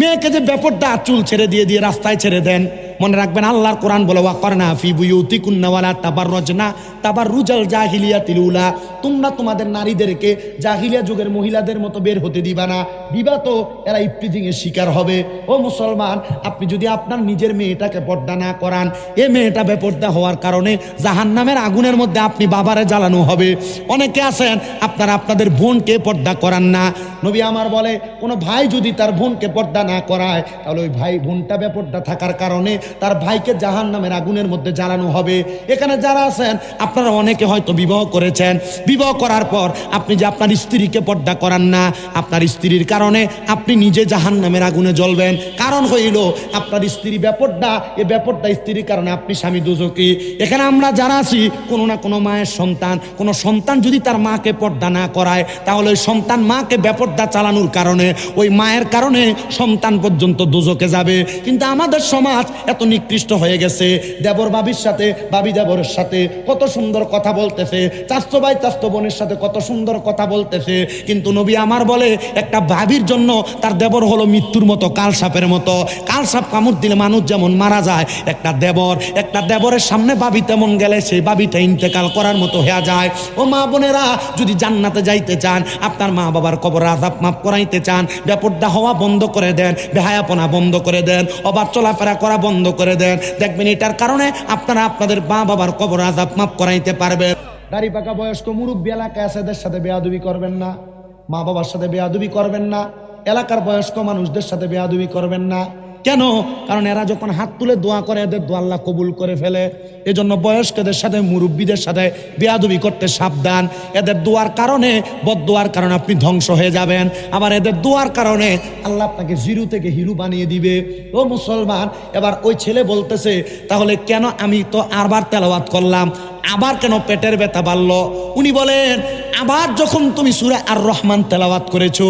মেয়েকে যে ব্যাপারটা চুল ছেড়ে দিয়ে দিয়ে রাস্তায় ছেড়ে দেন, মনে রাখবেন আল্লাহর কোরআন বলে, ওয়া করনা ফি বুয়ুতি কুন্নাওয়ালা তাবার তাবার রুজাল জাহিলিয়া তিলুলা তোমরা তোমাদের নারীদেরকে জাহিলিয়া যুগের মহিলাদের মতো বের হতে দিবা না। দিবা তো, এরা ইফটিজিং এর শিকার হবে। ও মুসলমান, আপনি যদি আপনার নিজের মেয়েটাকে পর্দা না করান, এ মেয়েটা বেপর্দা হওয়ার কারণে জাহান নামের আগুনের মধ্যে আপনি বাবারে জ্বালানো হবে। অনেকে আছেন, আপনারা আপনাদের বোনকে পর্দা করান না। নবী আমার বলে, কোনো ভাই যদি তার বোনকে পর্দা না করায়, তাহলে ওই ভাই বোনটা বেপর্দা থাকার কারণে তার ভাইকে জাহান নামের আগুনের মধ্যে জ্বালানো হবে। এখানে যারা আছেন আপনারা অনেকে হয়তো বিবাহ করেছেন। বিবাহ করার পর আপনি যে আপনার স্ত্রীকে পর্দা করান না, আপনার স্ত্রীর কারণে আপনি নিজে জাহান নামের আগুনে জ্বলবেন। কারণ হইল, আপনার স্ত্রী ব্যাপারটা এ ব্যাপারটা স্ত্রীর কারণে আপনি স্বামী দুজকি এখানে আমরা যারা আছি, কোনো না কোনো মায়ের সন্তান, কোনো সন্তান যদি তার মাকে পর্দা না করায়, তাহলে ওই সন্তান মাকে ব্যাপারটা চালানোর কারণে, ওই মায়ের কারণে সন্তান পর্যন্ত দুজকে যাবে। কিন্তু আমাদের সমাজ এত নিকৃষ্ট হয়ে গেছে। দেবর বাবির সাথে বাবি দেবরের সাথে কত সুন্দর কথা বলতেছে। চাস্তো ভাই, চাস্তো বোনের সাথে কত সুন্দর কথা বলতেছে। কিন্তু নবী আমার বলে, একটা ভাবির জন্য তার দেবর হলো মৃত্যুর মতো, কাল সাপের মতো। কাল সাপ কামড় দিলে মানুষ যেমন মারা যায়, একটা দেবর, একটা দেবরের সামনে বাবি তেমন গেলে সেই বাবিটা ইন্তেকাল করার মতো হয়ে যায়। ও মা বোনেরা, যদি জান্নাতে যাইতে চান, আপনার মা বাবার কবর আজাব মাফ করাইতে চান, বেপর্দা হওয়া বন্ধ করে দেন, বেহায়াপনা বন্ধ করে দেন, অবাধ চলাফেরা করা বন্ধ করে দেন। দেখবেন এটার কারণে আপনারা আপনাদের মা বাবার কবর আজাব মাফ করাইতে পারবেন দাড়ি পাকা বয়স্ক মুরব্বী এলাকায় আছে, এদের সাথে বেয়াদুবি করবেন না। মা বাবার সাথে বেয়াদুবি করবেন না। এলাকার বয়স্ক মানুষদের সাথে বেয়াদুবি করবেন না। কেন? কারণ এরা যখন হাত তুলে দোয়া করে, এদের দোয়া আল্লাহ কবুল করে ফেলে। এজন্য বয়স্কদের সাথে, মুরব্বীদের সাথে বেয়াদুবি করতে সাবধান। এদের দোয়ার কারণে বদোয়ার কারণে আপনি ধ্বংস হয়ে যাবেন। আবার এদের দোয়ার কারণে আল্লাহ আপনাকে জিরু থেকে হিরু বানিয়ে দিবে। ও মুসলমান, এবার ওই ছেলে বলতেছে, তাহলে কেন আমি তো আবার তেলাওয়াত করলাম? আবার কেন পেটের ব্যথা বাড়লো? উনি বলেন, আবার যখন তুমি সুরা আর রহমান তেলাওয়াত করেছ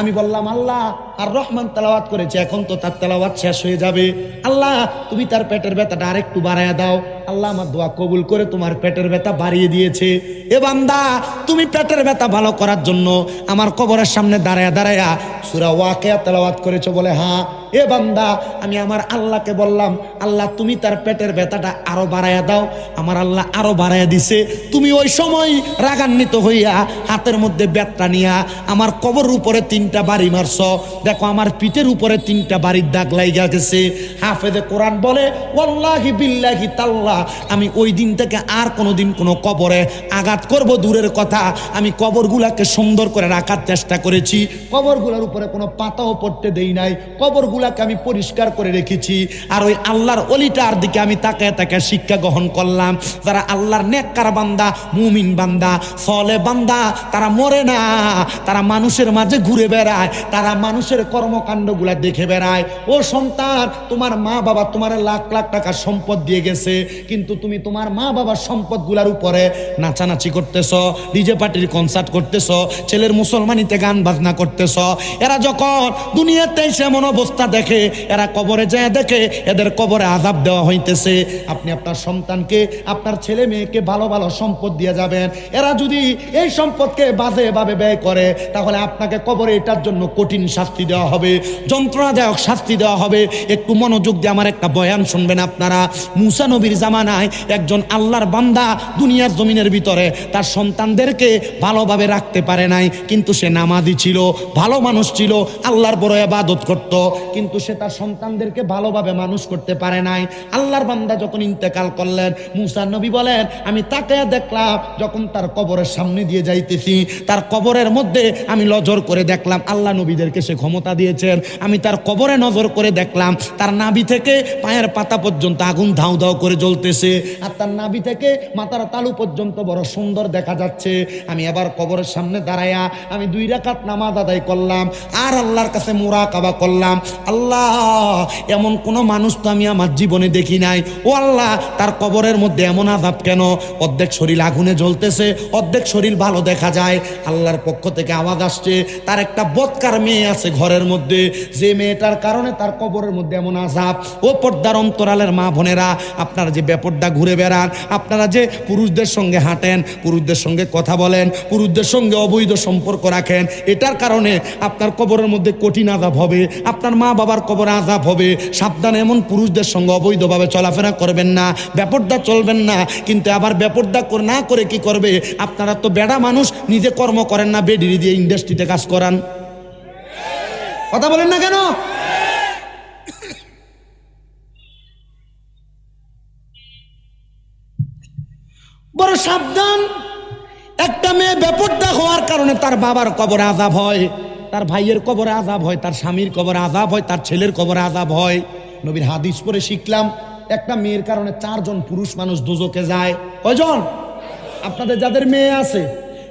আমি বললাম, আল্লাহ, আর রহমান তেলাওয়াত করেছে, এখন তো তার তেলাওয়াত শেষ হয়ে যাবে। আল্লাহ, তুমি তার পেটের ব্যথাটা আরেকটু বাড়াইয়া দাও। আল্লাহ আমার দোয়া কবুল করে তোমার পেটের ব্যথা বাড়িয়ে দিয়েছে। এ বান্দা, তুমি পেটের ব্যথা ভালো করার জন্য আমার কবরের সামনে দাঁড়ায়া দাঁড়ায়া সুরা ওয়াকেয়া তেলাওয়াত করেছ বলে হ্যাঁ এ বান্দা, আমি আমার আল্লাহকে বললাম, আল্লাহ, তুমি তার পেটের ব্যথাটা আরও বাড়াইয়া দাও। আমার আল্লাহ আরও বাড়াইয়া দিছে। তুমি ওই সময় রাগান্বিত হইয়া হাতের মধ্যে ব্যাটটা নিয়া আমার কবর উপরে তিনটা বাড়ি মারছ। দেখো, আমার পিঠের উপরে তিনটা বাড়ির দাগ লাইগা গেছে। হাফেদে কোরআন বলে, ওয়াল্লাহি বিল্লাহি তাল্লাহ। আমি ওই দিন থেকে আর কোনোদিন কোনো কবরে আঘাত করব, দূরের কথা। আমি কবরগুলাকে সুন্দর করে রাখার চেষ্টা করেছি। কবরগুলোর উপরে কোনো পাতাও পড়তে দেই নাই। কবরগুলাকে আমি পরিষ্কার করে রেখেছি। আর ওই আল্লাহর অলিটার দিকে আমি তাকে তাকে শিক্ষা গ্রহণ করলাম। যারা আল্লাহর নেককার বান্দা, মুমিন বান্দা, সলে বান্দা, তারা মরে না। তারা মানুষের মাঝে ঘুরে বেড়ায়, তারা মানুষের কর্মকাণ্ডগুলা দেখে বেড়ায়। ও সন্তান, তোমার মা বাবা তোমার লাখ লাখ টাকার সম্পদ দিয়ে গেছে, কিন্তু তুমি তোমার মা বাবার সম্পদগুলার উপরে নাচানাচি করতেছ, ডিজে পার্টির কনসার্ট করতেছ, ছেলের মুসলমানিতে গান বাজনা করতেছ। এরা যখন দুনিয়াতে এসে এমন অবস্থা দেখে, এরা কবরে যায় দেখে, এদের কবরে আজাব দেওয়া হইতেছে। আপনি আপনার সন্তানকে, আপনার ছেলে মেয়েকে ভালো ভালো সম্পদ দিয়ে যাবেন। এরা যদি এই সম্পদকে বাজে ভাবে ব্যয় করে, তাহলে আপনাকে কবরে এটার জন্য কঠিন শাস্তি দেওয়া হবে, যন্ত্রণাদায়ক শাস্তি দেওয়া হবে। একটু মনোযোগ দিয়ে আমার একটা বয়ান শুনবেন আপনারা। মুসা নবীর জামানায় একজন আল্লাহর বান্দা দুনিয়ার জমিনের ভিতরে, তার সন্তানদেরকে ভালোভাবে রাখতে পারে নাই, কিন্তু সে নামাজি ছিল, ভালো মানুষ ছিল, আল্লাহর বড় আবাদত করত, কিন্তু সে তার সন্তানদেরকে ভালোভাবে মানুষ করতে পারে নাই। আল্লাহর বান্দা যখন ইন্তেকাল করলেন, মুসা নবী বলেন, আমি তাকে দেখলাম যখন তার কবরের সামনে দিয়ে যাইতেছি, তার কবরের মধ্যে আমি নজর করে দেখলাম আল্লাহ নবীদেরকে সে ক্ষমতা দিয়েছেন। আমি তার কবরে নজর করে দেখলাম, তার নাভি থেকে পায়ের পাতা পর্যন্ত আগুন ধাউ ধাউ করে জ্বলতেছে। আর তার নাভি থেকে মাথার তালু পর্যন্ত বড় সুন্দর দেখা যাচ্ছে। আমি এবার কবরের সামনে দাঁড়ায়া আমি দুই রাকাত নামাজ আদায় করলাম, আর আল্লাহর কাছে মোরা কাবা করলাম। আল্লাহ, এমন কোনো মানুষ তো আমি আমার জীবনে দেখি নাই। ও আল্লাহ, তার কবরের মধ্যে এমন আজাব কেন? অর্ধেক শরীর আগুনে জ্বলতেছে, অর্ধেক শরীর ভালো দেখা যায়। আল্লাহর পক্ষ থেকে আওয়াজ আসছে, তার একটা বৎকার মেয়ে আছে ঘরের মধ্যে। যে মেয়েটার কারণে তার কবরের মধ্যে এমন আজাব ও পর্দার অন্তরালের মা বোনেরা, আপনারা যে ব্যাপারটা ঘুরে বেড়ান, আপনারা যে পুরুষদের সঙ্গে হাঁটেন, পুরুষদের সঙ্গে কথা বলেন, পুরুষদের সঙ্গে অবৈধ সম্পর্ক রাখেন, এটার কারণে আপনার কবরের মধ্যে কঠিন আজাব হবে, আপনার মা বাবার কবরে আজাব হবে। সাবধানে এমন পুরুষদের সঙ্গে অবৈধভাবে চলাফেরা করবেন না, ব্যাপারটা চলবেন না, কিন্তু আবার ব্যাপারটা না করে কি করবে? আপনারা তো বেড়া মানুষ, নিজে কর্ম করেন না, বেডিরি দিয়ে ইন্ডাস্ট্রিতে কাজ করান। কথা বলেন না কেন? বড় সাবধান। একটা মেয়ে ব্যাপারটা হওয়ার কারণে তার বাবার কবরে আজাব হয়, তার ভাইয়ের কবরে আজাব হয়, তার স্বামীর কবরে আজাব হয়, তার ছেলের কবরে আজাব হয়। নবীর হাদিস পরে শিখলাম, একটা মেয়ের কারণে চারজন পুরুষ মানুষ দুজকে যায়। কয়জন? আপনাদের যাদের মেয়ে আছে,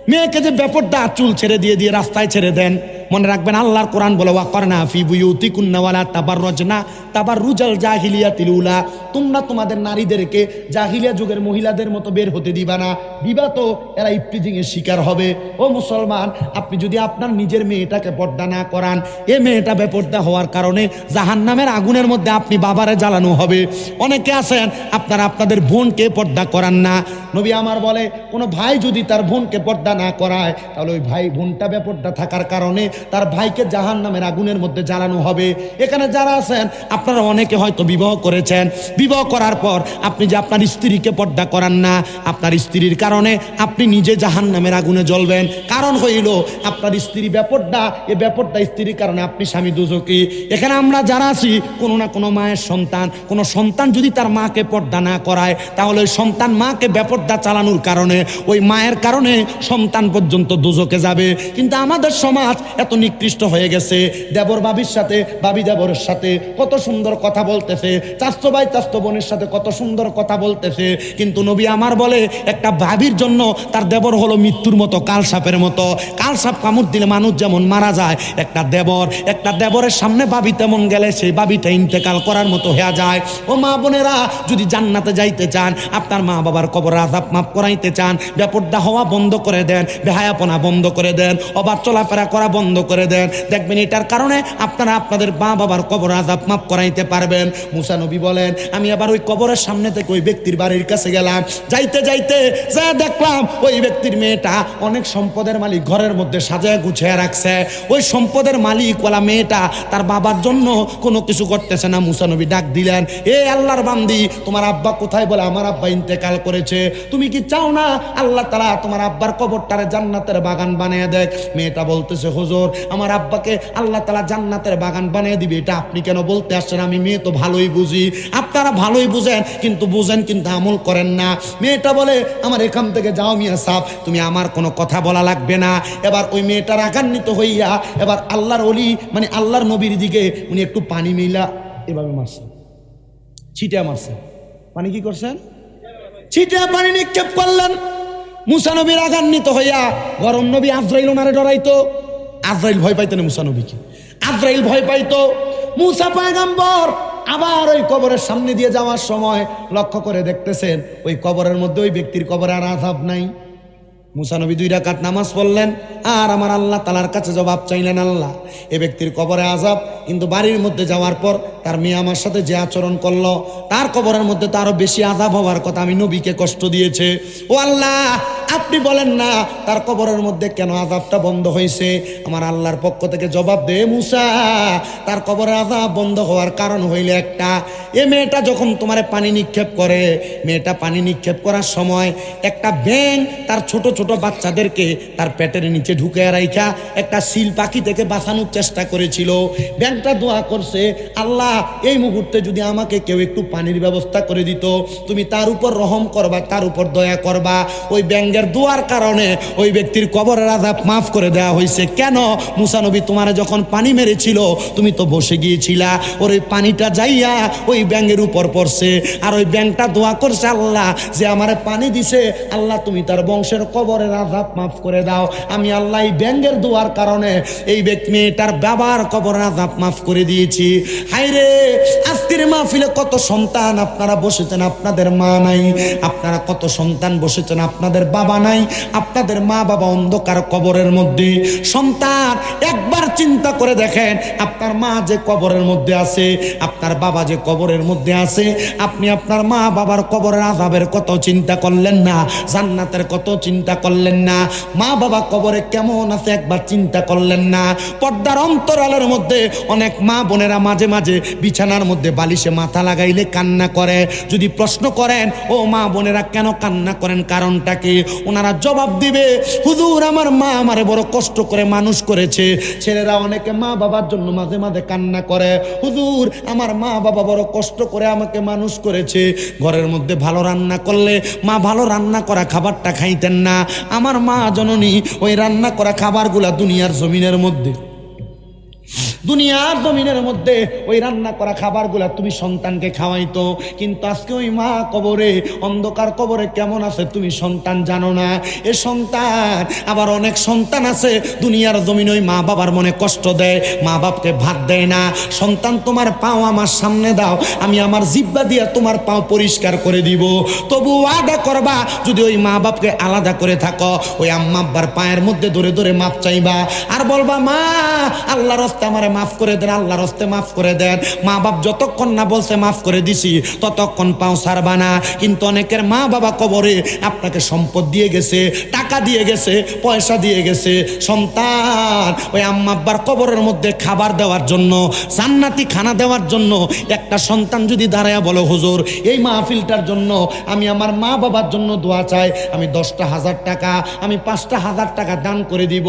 মেয়েকে যে ব্যাপারটা চুল ছেড়ে দিয়ে দিয়ে রাস্তায় ছেড়ে দেন মনে রাখবেন আল্লাহর কোরআন বলে ওয়া করনা ফি বুয়ুতি কুন্নাওয়ালা তাবার রজনা তাবার রুজাল জাহিলিয়া তিলুলা তোমরা তোমাদের নারীদেরকে জাহিলিয়া যুগের মহিলাদের মতো বের হতে দিবা না। দিবা তো, এরা ইফটিজিং এর শিকার হবে। ও মুসলমান, আপনি যদি আপনার নিজের মেয়েটাকে পর্দা না করান, এ মেয়েটা বেপর্দা হওয়ার কারণে জাহান্নামের আগুনের মধ্যে আপনি বাবারে জ্বালানো হবে। অনেকে আছেন, আপনারা আপনাদের বোনকে পর্দা করান না। নবী আমার বলে, কোনো ভাই যদি তার বোনকে পর্দা না করায়, তাহলে ওই ভাই বোনটা বেপর্দা থাকার কারণে তার ভাইকে জাহান নামের আগুনের মধ্যে জ্বালানো হবে। এখানে যারা আছেন, আপনারা অনেকে হয়তো বিবাহ করেছেন। বিবাহ করার পর আপনি যে আপনার স্ত্রীকে পর্দা করান না, আপনার স্ত্রীর কারণে আপনি নিজে জাহান নামের আগুনে জ্বলবেন। কারণ হইল, আপনার স্ত্রী ব্যাপারটা, এ ব্যাপারটা স্ত্রীর কারণে, আপনি স্বামী দুজকি এখানে আমরা যারা আছি, কোনো না কোনো মায়ের সন্তান। কোনো সন্তান যদি তার মাকে পর্দা না করায়, তাহলে ওই সন্তান মাকে ব্যাপারটা চালানোর কারণে, ওই মায়ের কারণে সন্তান পর্যন্ত দুজকে যাবে। কিন্তু আমাদের সমাজ এত নিকৃষ্ট হয়ে গেছে। দেবর বাবির সাথে, বাবি দেবরের সাথে কত সুন্দর কথা বলতেছে। চাস্তো ভাই চাস্তো বোনের সাথে কত সুন্দর কথা বলতেছে। কিন্তু নবী আমার বলে, একটা ভাবির জন্য তার দেবর হলো মৃত্যুর মতো কাল সাপের মতো। কাল সাপ কামড় দিলে মানুষ যেমন মারা যায়, একটা দেবর, একটা দেবরের সামনে বাবি তেমন গেলে সেই বাবিটা ইন্তেকাল করার মতো হয়ে যায়। ও মা বোনেরা, যদি জান্নাতে যাইতে চান, আপনার মা বাবার কবর আজাব মাফ করাইতে চান ব্যাপরদা হওয়া বন্ধ করে দেন, বেহায়াপনা বন্ধ করে দেন অবাক চলাফেরা করা বন্ধ করে দেন। দেখবেন এটার কারণে আপনারা আপনাদের মা বাবার কবর আজাব মাফ করাইতে পারবেন। মুসা নবী বলেন, আমি আবার ওই কবরের সামনে থেকে ওই ব্যক্তির বাড়ির কাছে গেলাম। যাইতে যাইতে যা দেখলাম, ওই ব্যক্তির মেয়েটা অনেক সম্পদের মালিক ঘরের মধ্যে সাজায় গুছিয়ে রাখছে। ওই সম্পদের মালিক ওলা মেয়েটা তার বাবার জন্য কোনো কিছু করতেছে না। মুসা নবী ডাক দিলেন, এ আল্লাহর বান্দি, তোমার আব্বা কোথায় বলে আমার আব্বা ইন্তেকাল করেছে? তুমি কি চাও না আল্লাহ তালা তোমার আব্বার কবরটারে জান্নাতের বাগান বানিয়ে দেখ? মেয়েটা বলতেছে, হুজুর আমার আব্বাকে আল্লাহ তালা জান্নাতের বাগান বানিয়ে দিবে। এটা আপনি কেন বলতে আসছেন? আমি মেয়ে তো ভালোই বুঝি। আপনারা ভালোই বুঝেন, কিন্তু বুঝেন কিন্তু আমল করেন না। মেয়েটা বলে, আমার এখান থেকে যাও মিয়া সাহ, তুমি আমার কোনো কথা বলা লাগবে না। এবার ওই মেয়েটা রাগান্বিত হইয়া, এবার আল্লাহর অলি মানে আল্লাহর নবীর দিকে উনি একটু পানি মিলা এভাবে মারছেন ছিটা মারছেন পানি কি করছেন? ছিটা পানি নিক্ষেপ করলেন। মুসা নবী রাগান্বিত হইয়া, গরম নবী আজরাইল ওনারে ডরাইতো। আজরাইল ভয় পাইতো না মুসা নবীকে। আজরাইল ভয় পাইতো। মুসা পায়গাম্বর আবার ওই কবরের সামনে দিয়ে যাওয়ার সময় লক্ষ্য করে দেখতেছেন, ওই কবরের মধ্যে ওই ব্যক্তির কবরে আর আজাব নাই। মুসানবী দুই রাকাত নামাজ পড়লেন, আর আমার আল্লাহ তালার কাছে জবাব চাইলেন আল্লাহ। এ ব্যক্তির কবরে আজাব কিন্তু বাড়ির মধ্যে যাওয়ার পর তার মেয়ে আমার সাথে যে আচরণ করল, তার কবরের মধ্যে তো আরও বেশি আজাব হওয়ার কথা আমি নবীকে কষ্ট দিয়েছে। ও আল্লাহ, আপনি বলেন না, তার কবরের মধ্যে কেন আজাবটা বন্ধ হয়েছে? আমার আল্লাহর পক্ষ থেকে জবাব দে, মুসা, তার কবরের আজাব বন্ধ হওয়ার কারণ হইলে একটা। এ মেয়েটা যখন তোমার পানি নিক্ষেপ করে, মেয়েটা পানি নিক্ষেপ করার সময় একটা ব্যাং তার ছোট ছোট বাচ্চাদেরকে তার পেটের নিচে ঢুকে রাইখা একটা শিল পাখি থেকে বাঁচানোর চেষ্টা করেছিল। ব্যাংকটা দোয়া করছে, আল্লাহ, এই মুহূর্তে যদি আমাকে কেউ একটু পানির ব্যবস্থা করে দিত, তুমি তার উপর রহম করবা, তার উপর দয়া করবা। ওই ব্যাঙ্গের দোয়ার কারণে ওই ব্যক্তির কবরের আজাব মাফ করে দেওয়া হয়েছে। কেন? মুসানবী তোমার যখন পানি মেরেছিল, তুমি তো বসে গিয়েছিলা। ওর ওই পানিটা যাইয়া ওই ব্যাঙ্গের উপর পড়ছে। আর ওই ব্যাংকটা দোয়া করছে, আল্লাহ, যে আমার পানি দিছে, আল্লাহ, তুমি তার বংশের কবর কবরের আজাব মাফ করে দাও। আমি আল্লাহ ব্যাঙ্গের দোয়ার কারণে এই ব্যক্তি মেয়েটার বাবার কবরের আজাব মাফ করে দিয়েছি। হাইরে আজকের মাহফিলে কত সন্তান আপনারা বসেছেন, আপনাদের মা নাই। আপনারা কত সন্তান বসেছেন, আপনাদের বাবা নাই। আপনাদের মা বাবা অন্ধকার কবরের মধ্যে। সন্তান, একবার চিন্তা করে দেখেন, আপনার মা যে কবরের মধ্যে আছে, আপনার বাবা যে কবরের মধ্যে আছে, আপনি আপনার মা বাবার কবরের আজাবের কত চিন্তা করলেন না? জান্নাতের কত চিন্তা করলেন না। মা বাবা কবরে কেমন আছে একবার চিন্তা করলেন না। পর্দার অন্তরালের মধ্যে অনেক মা বোনেরা মাঝে মাঝে বিছানার মধ্যে বালিশে মাথা লাগাইলে কান্না করে। যদি প্রশ্ন করেন, ও মা বোনেরা কেন কান্না করেন? কারণটা কি? ওনারা জবাব দিবে, হুজুর, আমার মা আমারে বড় কষ্ট করে মানুষ করেছে। ছেলেরা অনেকে মা বাবার জন্য মাঝে মাঝে কান্না করে। হুজুর, আমার মা বাবা বড় কষ্ট করে আমাকে মানুষ করেছে। ঘরের মধ্যে ভালো রান্না করলে মা ভালো রান্না করা খাবারটা খাইতেন না। আমার মা জননী ওই রান্না করা খাবারগুলা দুনিয়ার জমিনের মধ্যে। দুনিয়ার জমিনের মধ্যে ওই রান্না করা খাবারগুলা তুমি সন্তানকে খাওয়াইতো। কিন্তু আজকে ওই মা কবরে, অন্ধকার কবরে কেমন আছে তুমি সন্তান জানো না। এ সন্তান, আবার অনেক সন্তান আছে, দুনিয়ার জমিন ওই মা বাবার মনে কষ্ট দেয়, মা বাপকে ভাত দেয় না। সন্তান, তোমার পাও আমার সামনে দাও, আমি আমার জিব্বা দিয়ে তোমার পাও পরিষ্কার করে দিব। তবু আদা করবা, যদি ওই মা বাপকে আলাদা করে থাকো, ওই আম্মা আব্বার পায়ের মধ্যে ধরে ধরে মাপ চাইবা। আর বলবা, মা আল্লাহ রস্তে আমারে মাফ করে দেন আল্লাহ রস্তে মাফ করে দেন। মা বাপ যতক্ষণ না বলছে মাফ করে দিছি, ততক্ষণ পাও সারবা না। কিন্তু অনেকের মা বাবা কবরে আপনাকে সম্পদ দিয়ে গেছে, টাকা দিয়ে গেছে, পয়সা দিয়ে গেছে। সন্তান, ওই আম্মা আব্বার কবরের মধ্যে খাবার দেওয়ার জন্য, জান্নাতি খানা দেওয়ার জন্য একটা সন্তান যদি দাঁড়ায় বলো, হুজুর, এই মাহফিলটার জন্য আমি আমার মা বাবার জন্য দোয়া চাই, আমি দশটা হাজার টাকা, আমি পাঁচটা হাজার টাকা দান করে দিব।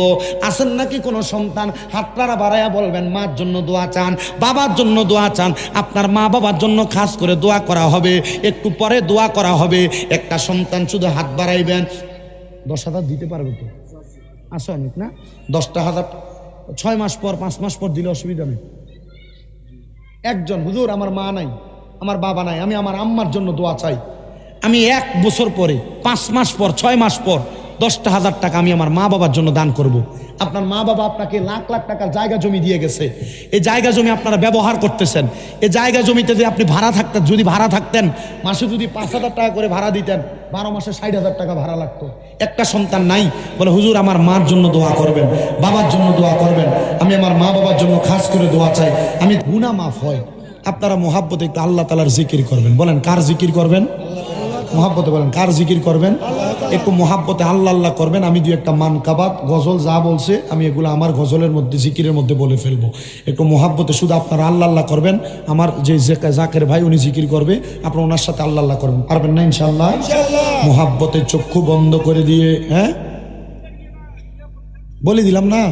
আসেন নাকি কোনো সন্তান? হাতটারা বাড়াইয়া বলবেন মার জন্য দোয়া চান, বাবার জন্য দোয়া চান, আপনার মা বাবার জন্য খাস করে দোয়া করা হবে, একটু পরে দোয়া করা হবে, একটা সন্তান শুধু হাত বাড়াইবেন। দশ হাজার দিতে পারবে তো? আসো অনেক, না? দশটা হাজার, ছয় মাস পর, পাঁচ মাস পর দিলে অসুবিধা নেই। একজন, হুজুর, আমার মা নাই, আমার বাবা নাই, আমি আমার আম্মার জন্য দোয়া চাই। আমি এক বছর পরে, পাঁচ মাস পর, ছয় মাস পর দশটা হাজার টাকা আমি আমার মা বাবার জন্য দান করব। আপনার মা বাবা আপনাকে লাখ লাখ টাকার জায়গা জমি দিয়ে গেছে। এই জায়গা জমি আপনারা ব্যবহার করতেছেন। এই জায়গা জমিতে যদি আপনি ভাড়া থাকতেন, যদি ভাড়া থাকতেন, মাসে যদি পাঁচ হাজার টাকা করে ভাড়া দিতেন, বারো মাসে ষাট হাজার টাকা ভাড়া লাগতো। একটা সন্তান নাই, বলে, হুজুর, আমার মার জন্য দোয়া করবেন, বাবার জন্য দোয়া করবেন। আমি আমার মা বাবার জন্য খাস করে দোয়া চাই। আমি গুনা মাফ হয়। আপনারা মোহাব্বতে একটু আল্লাহ তালার জিকির করবেন। বলেন, কার জিকির করবেন? মোহাব্বতে বলেন, কার জিকির করবেন? একটু মহাব্বতে আল্লাহ আল্লাহ করবেন, আমি দু একটা মান কাবাত, গজল যা বলছে, আমি এগুলো আমার গজলের মধ্যে, জিকিরের মধ্যে বলে ফেলব। একটু মহাব্বতে শুধু আপনারা আল্লাহ আল্লাহ করবেন, আমার যে জাকের ভাই, উনি জিকির করবে, আপনার ওনার সাথে আল্লাহ আল্লাহ করবেন। পারবেন না ইনশাল্লাহ মোহাব্বতে চক্ষু বন্ধ করে দিয়ে হ্যাঁ? বলে দিলাম না?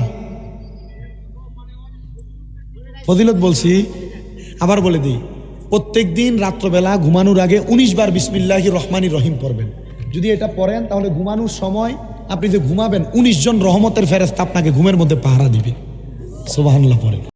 ফজিলত বলছি, আবার বলে দিই। প্রত্যেক দিন রাত্রবেলা ঘুমানোর আগে উনিশ বার বিসমিল্লাহি রহমানি রহিম পড়বেন। যদি এটা পড়েন, তাহলে ঘুমানোর সময় আপনি যে ঘুমাবেন, উনিশ জন রহমতের ফেরেস্তা আপনাকে ঘুমের মধ্যে পাহারা দিবে। সোবাহান্লা পড়েন।